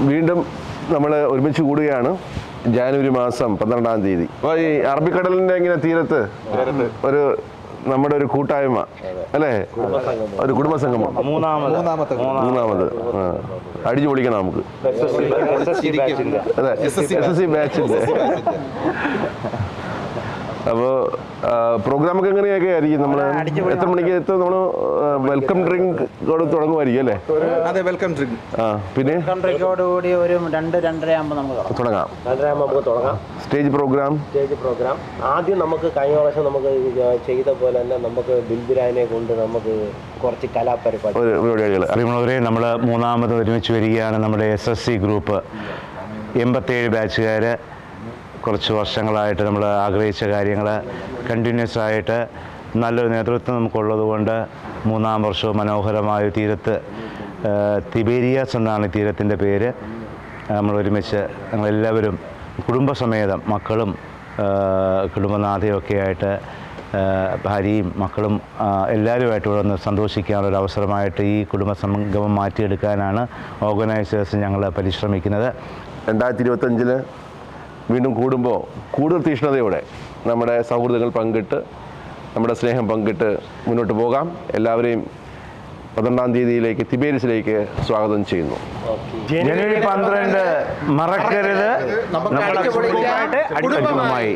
വീണ്ടും നമ്മൾ ഒരുമിച്ച് കൂടുകയാണ്. ജാനുവരി മാസം പന്ത്രണ്ടാം തീയതി. അപ്പോൾ ഈ അറബിക്കടലിന്റെ ഇങ്ങനെ തീരത്ത് ഒരു നമ്മുടെ ഒരു കൂട്ടായ്മ അല്ലേ? ഒരു കുടുംബ സംഗമം മൂന്നാമത്. മൂന്നാമത്തെ. മൂന്നാമത്. ആ. അടിച്ചു പൊളിക്കണം നമുക്ക്. അതെ എസ് എസ് സി ബാച്ചിന്റെ അപ്പോൾ പ്രോഗ്രാമൊക്കെ എങ്ങനെയൊക്കെ ആയിരിക്കും? നമ്മൾ എത്ര മണിക്ക് എത്തും നമ്മൾ വെൽക്കം ഡ്രിങ്ക് തുടങ്ങുമായിരിക്കും അല്ലേ? അതെ വെൽക്കം ഡ്രിങ്ക്. ആ പിന്നെ? കൂടി ഒരു രണ്ട് രണ്ടര ആകുമ്പോൾ നമുക്ക് തുടങ്ങാം. നമുക്ക് തുടങ്ങാം. Stage programme? Stage programme. ആദ്യം നമുക്ക് കഴിഞ്ഞ പ്രാവശ്യം നമുക്ക് ചെയ്ത പോലെ തന്നെ നമുക്ക് ബിൽബിരാനെ കൊണ്ട് നമുക്ക് കുറച്ച് കലാപരിപാടി. ഒരു പരിപാടികൾ നമ്മൾ മൂന്നാമത് ഒരുമിച്ച് വരികയാണ് നമ്മുടെ എസ് എസ് സി ഗ്രൂപ്പ്. എൺപത്തേഴ് ബാച്ചുകാർ കുറച്ച് വർഷങ്ങളായിട്ട് നമ്മൾ ആഗ്രഹിച്ച കാര്യങ്ങൾ കണ്ടിന്യൂസ് ആയിട്ട് നല്ലൊരു നേതൃത്വം നമുക്കുള്ളതുകൊണ്ട് മൂന്നാം വർഷവും മനോഹരമായ തീരത്ത് തിബേരിയാസ് എന്നാണ് ഈ തീരത്തിന്റെ പേര്. നമ്മൾ ഒരുമിച്ച് ഞങ്ങളെല്ലാവരും കുടുംബസമേതം മക്കളും കുടുംബനാഥയൊക്കെ ആയിട്ട് ഭാര്യയും മക്കളും എല്ലാവരുമായിട്ട് ഇവിടെ ഒന്ന് സന്തോഷിക്കാനുള്ള അവസരമായിട്ട് ഈ കുടുംബ സംഗമം മാറ്റിയെടുക്കാനാണ് ഓർഗനൈസേഴ്സ് ഞങ്ങൾ പരിശ്രമിക്കുന്നത്. രണ്ടായിരത്തി ഇരുപത്തഞ്ചിൽ വീണ്ടും കൂടുമ്പോൾ കൂടുതൽ തീഷ്ണതയോടെ നമ്മുടെ സൗഹൃദങ്ങൾ പങ്കിട്ട് നമ്മുടെ സ്നേഹം പങ്കിട്ട് മുന്നോട്ട് പോകാം. എല്ലാവരെയും പന്ത്രണ്ടാം തീയതിയിലേക്ക് തിബേരിസിലേക്ക് സ്വാഗതം ചെയ്യുന്നു. ജനുവരി പന്ത്രണ്ട് മറക്കരുത്. നമ്മുടെ. അടിച്ചുപൊളിക്കുമായി